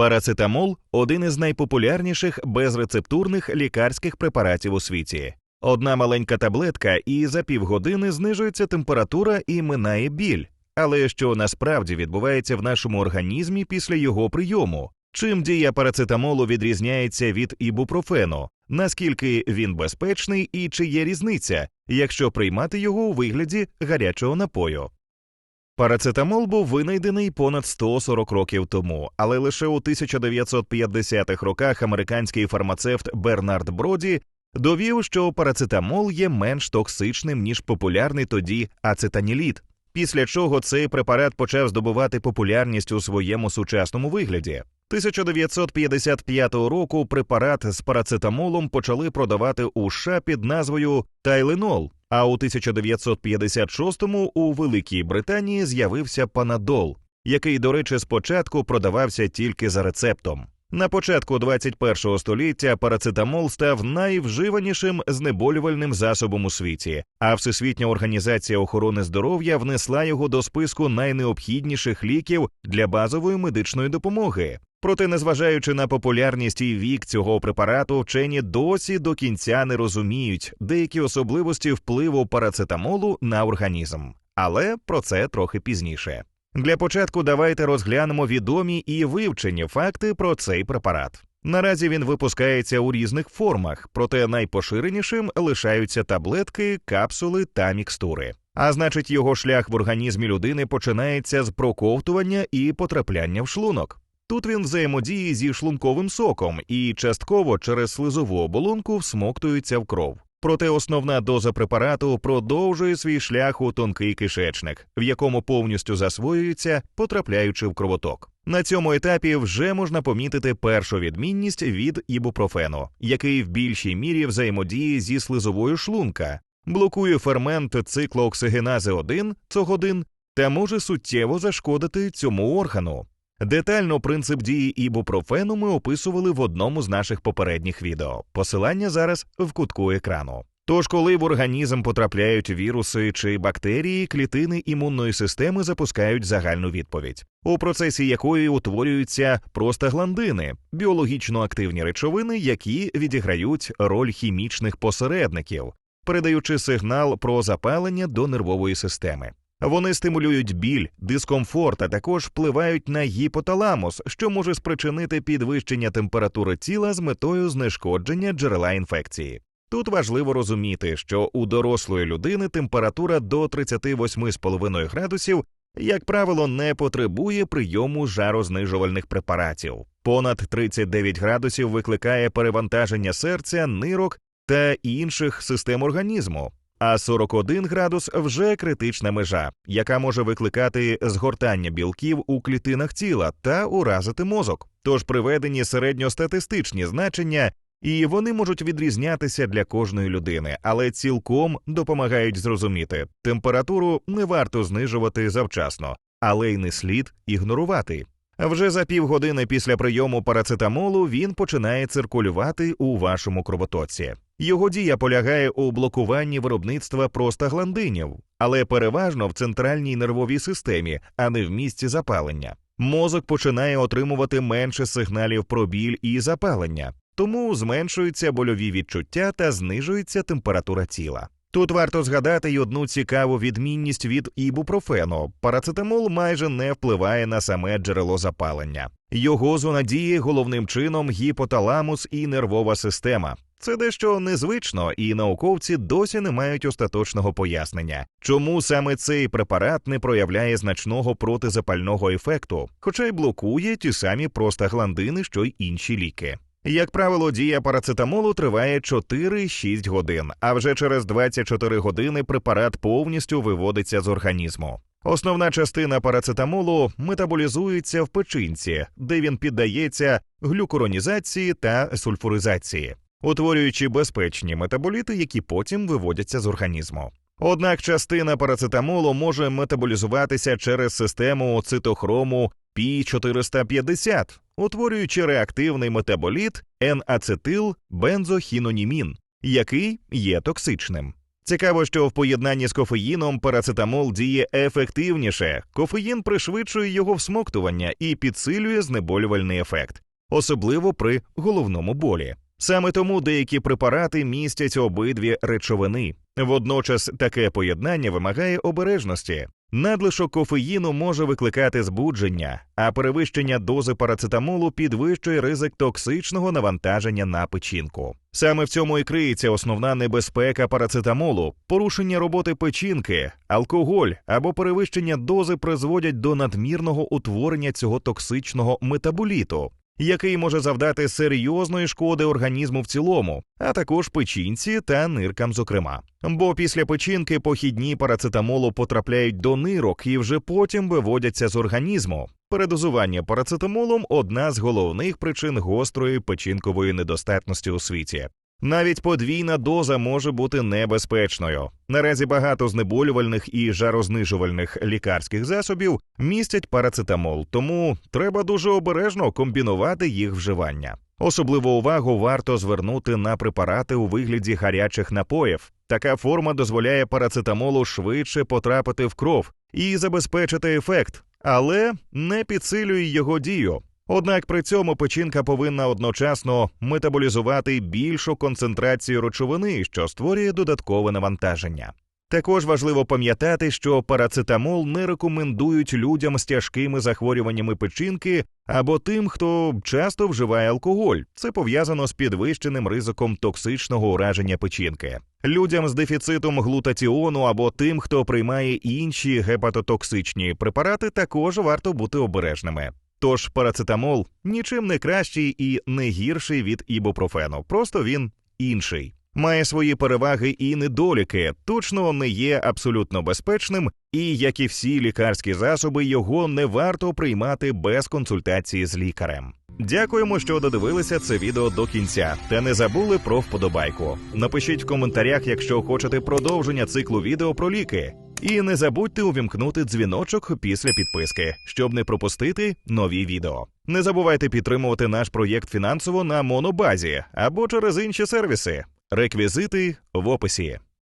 Парацетамол один із найпопулярніших безрецептурних лікарських препаратів у світі. Одна маленька таблетка, і за півгодини знижується температура і минає біль. Але що насправді відбувається в нашому організмі після його прийому? Чим дія парацетамолу відрізняється від ібупрофену? Наскільки він безпечний і чи є різниця, якщо приймати його у вигляді гарячого напою? Парацетамол був винайдений понад 140 років тому, але лише у 1950-х роках американський фармацевт Бернард Броді довів, що парацетамол є менш токсичним ніж популярний тоді ацетаніліт, після чого цей препарат почав здобувати популярність у своєму сучасному вигляді. 1955 року препарат з парацетамолом почали продавати у США під назвою Тайленол. А у 1956-му у Великій Британії з'явився Панадол, який, до речі, спочатку продавався тільки за рецептом. На початку 21-го століття парацетамол став найвживанішим знеболювальним засобом у світі, а Всесвітня організація охорони здоров'я внесла його до списку найнеобхідніших ліків для базової медичної допомоги. Проте, незважаючи на популярність і вік цього препарату, вчені досі до кінця не розуміють деякі особливості впливу парацетамолу на організм. Але про це трохи пізніше. Для початку давайте розглянемо відомі і вивчені факти про цей препарат. Наразі він випускається у різних формах, проте найпоширенішим лишаються таблетки, капсули та мікстури. А значить, його шлях в організмі людини починається з проковтування і потрапляння в шлунок. Тут він взаємодіє зі шлунковим соком і частково через слизову оболонку всмоктується в кров. Проте основна доза препарату продовжує свій шлях у тонкий кишечник, в якому повністю засвоюється, потрапляючи в кровоток. На цьому етапі вже можна помітити першу відмінність від ібупрофену, який в більшій мірі взаємодіє зі слизовою шлунка, блокує фермент циклооксигенази 1 цогодин та може суттєво зашкодити цьому органу. Детально принцип дії ібупрофену ми описували в одному з наших попередніх відео. Посилання зараз в кутку екрану. Тож, коли в організм потрапляють віруси чи бактерії, клітини імунної системи запускають загальну відповідь, у процесі якої утворюються простагландини – біологічно активні речовини, які відіграють роль хімічних посередників, передаючи сигнал про запалення до нервової системи. Вони стимулюють біль, дискомфорт, а також впливають на гіпоталамус, що може спричинити підвищення температури тіла з метою знешкодження джерела інфекції. Тут важливо розуміти, що у дорослої людини температура до 38,5 градусів, як правило, не потребує прийому жарознижувальних препаратів. Понад 39 градусів викликає перевантаження серця, нирок та інших систем організму. А 41 градус вже критична межа, яка може викликати згортання білків у клітинах тіла та уразити мозок. Тож приведені середньостатистичні значення, і вони можуть відрізнятися для кожної людини, але цілком допомагають зрозуміти, температуру не варто знижувати завчасно, але й не слід ігнорувати. Вже за півгодини після прийому парацетамолу він починає циркулювати у вашому кровотоці. Його дія полягає у блокуванні виробництва простагландинів, але переважно в центральній нервовій системі, а не в місці запалення. Мозок починає отримувати менше сигналів про біль і запалення, тому зменшуються больові відчуття та знижується температура тіла. Тут варто згадати й одну цікаву відмінність від ібупрофену. Парацетамол майже не впливає на саме джерело запалення. Його зона дії головним чином гіпоталамус і нервова система. Це дещо незвично, і науковці досі не мають остаточного пояснення, чому саме цей препарат не проявляє значного протизапального ефекту, хоча й блокує ті самі простагландини, що й інші ліки. Як правило, дія парацетамолу триває 4-6 годин, а вже через 24 години препарат повністю виводиться з організму. Основна частина парацетамолу метаболізується в печінці, де він піддається глюкуронізації та сульфуризації, утворюючи безпечні метаболіти, які потім виводяться з організму. Однак частина парацетамолу може метаболізуватися через систему цитохрому пі 450 утворюючи реактивний метаболіт N-ацетил бензохінонімін, який є токсичним. Цікаво, що в поєднанні з кофеїном парацетамол діє ефективніше. Кофеїн пришвидшує його всмоктування і підсилює знеболювальний ефект, особливо при головному болі. Саме тому деякі препарати містять обидві речовини. Водночас таке поєднання вимагає обережності. Надлишок кофеїну може викликати збудження, а перевищення дози парацетамолу підвищує ризик токсичного навантаження на печінку. Саме в цьому і криється основна небезпека парацетамолу. Порушення роботи печінки, алкоголь або перевищення дози призводять до надмірного утворення цього токсичного метаболіту, який може завдати серйозної шкоди організму в цілому, а також печінці та ниркам, зокрема. Бо після печінки похідні парацетамолу потрапляють до нирок і вже потім виводяться з організму. Передозування парацетамолом одна з головних причин гострої печінкової недостатності у світі. Навіть подвійна доза може бути небезпечною. Наразі багато знеболювальних і жарознижувальних лікарських засобів містять парацетамол, тому треба дуже обережно комбінувати їх вживання. Особливу увагу варто звернути на препарати у вигляді гарячих напоїв. Така форма дозволяє парацетамолу швидше потрапити в кров і забезпечити ефект, але не підсилює його дію. Однак при цьому печінка повинна одночасно метаболізувати більшу концентрацію речовини, що створює додаткове навантаження. Також важливо пам'ятати, що парацетамол не рекомендують людям з тяжкими захворюваннями печінки або тим, хто часто вживає алкоголь. Це пов'язано з підвищеним ризиком токсичного ураження печінки. Людям з дефіцитом глутатіону або тим, хто приймає інші гепатотоксичні препарати, також варто бути обережними. Тож парацетамол нічим не кращий і не гірший від ібупрофену, просто він інший. Має свої переваги і недоліки, точно не є абсолютно безпечним, і як і всі лікарські засоби, його не варто приймати без консультації з лікарем. Дякуємо, що додивилися це відео до кінця, та не забули про вподобайку. Напишіть в коментарях, якщо хочете продовження циклу відео про ліки. І не забудьте увімкнути дзвіночок після підписки, щоб не пропустити нові відео. Не забувайте підтримувати наш проєкт фінансово на монобазі або через інші сервіси. Реквізити в описі.